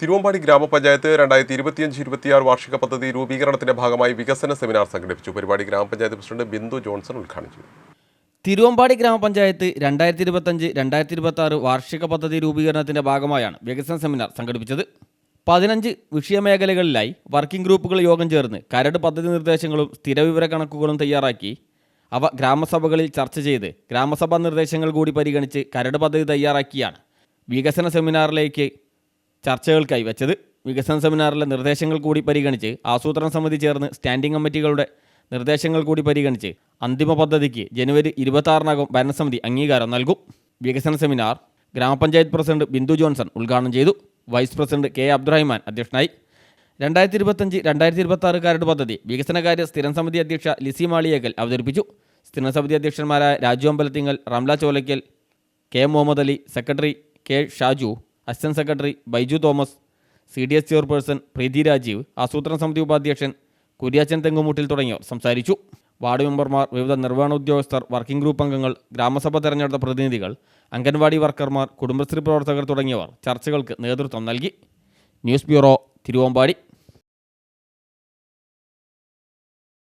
തിരുവമ്പാടി ഗ്രാമപഞ്ചായത്ത് രണ്ടായിരത്തി ഇരുപത്തിയഞ്ച് ഇരുപത്തിയാറ് വാർഷിക പദ്ധതി രൂപീകരണത്തിന്റെ ഭാഗമായി വികസന സെമിനാർ സംഘടിപ്പിച്ചു. പരിപാടി ഗ്രാമപഞ്ചായത്ത് പ്രസിഡന്റ് ബിന്ദു ജോൺസൺ ഉദ്ഘാടനം ചെയ്തു. തിരുവമ്പാടി ഗ്രാമപഞ്ചായത്ത് രണ്ടായിരത്തി ഇരുപത്തഞ്ച് രണ്ടായിരത്തി ഇരുപത്തി ആറ് വാർഷിക പദ്ധതി രൂപീകരണത്തിന്റെ ഭാഗമായാണ് വികസന സെമിനാർ സംഘടിപ്പിച്ചത്. പതിനഞ്ച് വിഷയമേഖലകളിലായി വർക്കിംഗ് ഗ്രൂപ്പുകൾ യോഗം ചേർന്ന് കരട് പദ്ധതി നിർദ്ദേശങ്ങളും സ്ഥിരവിവര കണക്കുകളും തയ്യാറാക്കി അവ ഗ്രാമസഭകളിൽ ചർച്ച ചെയ്ത് ഗ്രാമസഭാ നിർദ്ദേശങ്ങൾ കൂടി പരിഗണിച്ച് കരട് പദ്ധതി തയ്യാറാക്കിയാണ് വികസന സെമിനാറിലേക്ക് ചർച്ചകൾക്കായി വെച്ചത് വികസന സെമിനാറിലെ നിർദ്ദേശങ്ങൾ കൂടി പരിഗണിച്ച് ആസൂത്രണ സമിതി ചേർന്ന് സ്റ്റാൻഡിംഗ് കമ്മിറ്റികളുടെ നിർദ്ദേശങ്ങൾ കൂടി പരിഗണിച്ച് അന്തിമ പദ്ധതിക്ക് ജനുവരി ഇരുപത്താറിനകം ഭരണസമിതി അംഗീകാരം നൽകും. വികസന സെമിനാർ ഗ്രാമപഞ്ചായത്ത് പ്രസിഡന്റ് ബിന്ദു ജോൺസൺ ഉദ്ഘാടനം ചെയ്തു. വൈസ് പ്രസിഡന്റ് കെ അബ്ദുറഹിമാൻ അധ്യക്ഷനായി. രണ്ടായിരത്തി ഇരുപത്തഞ്ച് രണ്ടായിരത്തി ഇരുപത്തി ആറ് കരട് പദ്ധതി വികസനകാര്യ സ്ഥിരം സമിതി അധ്യക്ഷ ലിസി മാളിയേക്കൽ അവതരിപ്പിച്ചു. സ്ഥിരം സമിതി അധ്യക്ഷന്മാരായ Raju Ambalathingal Ramla Cholakkal K Muhammad Ali secretary K Shaju assistant secretary Baiju Thomas C D S chairperson Preethi Rajeev ആസൂത്രണ സമിതി ഉപാധ്യക്ഷൻ കുര്യാച്ചൻ തെങ്ങുമുട്ടിൽ തുടങ്ങിയവർ സംസാരിച്ചു. വാർഡ് മെമ്പർമാർ വിവിധ നിർവഹണ ഉദ്യോഗസ്ഥർ വർക്കിംഗ് ഗ്രൂപ്പ് അംഗങ്ങൾ ഗ്രാമസഭ തെരഞ്ഞെടുത്ത പ്രതിനിധികൾ അംഗൻവാടി വർക്കർമാർ കുടുംബശ്രീ പ്രവർത്തകർ തുടങ്ങിയവർ ചർച്ചകൾക്ക് നേതൃത്വം നൽകി. News bureau Thiruvambady.